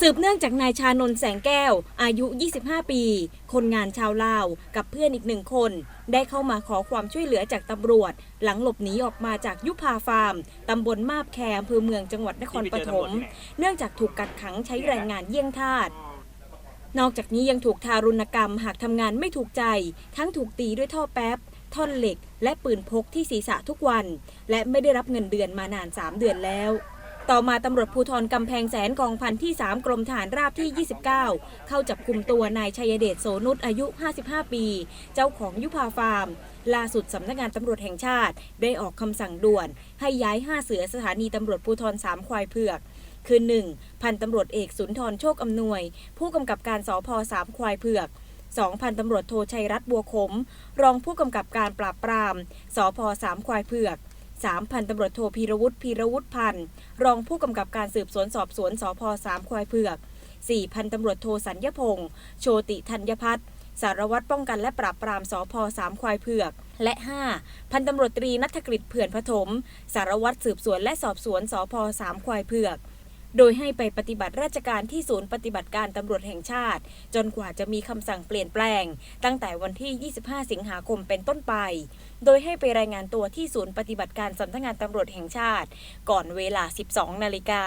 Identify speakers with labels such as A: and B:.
A: สืบเนื่องจากนายชานนท์แสงแก้ว อายุ 25 ปี คนงานชาวลาว กับเพื่อนอีกหนึ่งคน ได้เข้ามาขอความช่วยเหลือจากตำรวจ หลังหลบหนีออกมาจากยุพาฟาร์ม ตำบลมาบแคอำเภอเมืองจังหวัดนครปฐม เนื่องจากถูกกักขังใช้แรงงานเยี่ยงทาสนอกจากนี้ยังถูกทารุณกรรมหากทำงานไม่ถูกใจ ทั้งถูกตีด้วยท่อแป๊บ ท่อนเหล็ก และปืนพกที่ศีรษะทุกวัน และไม่ได้รับเงินเดือนมานาน 3 เดือนแล้ว ต่อมาตำรวจภูธรกำแพงแสนกองพันที่ 3 กรมฐานราบที่ 29 เข้าจับกลุ่มตัวนายชัยเดชโสนุชอายุ 55 ปี เจ้าของยุพาฟาร์ม ล่าสุดสำนักงานตำรวจแห่งชาติ ได้ออกคำสั่งด่วน ให้ย้าย 5 เสือสถานีตำรวจภูธรสามควายเผือกคือ 1. พันตำรวจเอกสุนทรโชคอำนวย ผู้กำกับการสพสามควายเผือก 2. พันตำรวจโทชัยรัตน์บัวขม รองผู้กำกับการปราบปรามสพสามควายเผือก 3. พันตำรวจโทพีรวุฒิพีรวุฒิพันธ์รองผู้กำกับการสืบสวนสอบสวนสพสามควายเผือก 4. พันตำรวจโทสัญญพงษ์โชติธัญพัฒน์สารวัตรป้องกันและปราบปรามสพสามควายเผือก และ 5. พันตำรวจตรีนัทกฤษเผื่อนผถม สารวัตรสืบสวนและสอบสวนสพสามควายเผือก โดยให้ไปปฏิบัติราชการที่ศูนย์ปฏิบัติการตำรวจแห่งชาติ จนกว่าจะมีคำสั่งเปลี่ยนแปลง ตั้งแต่วันที่ 25 สิงหาคมเป็นต้นไป โดยให้ไปรายงานตัวที่ศูนย์ปฏิบัติการสำนักงานตำรวจแห่งชาติ ก่อนเวลา 12 นาฬิกา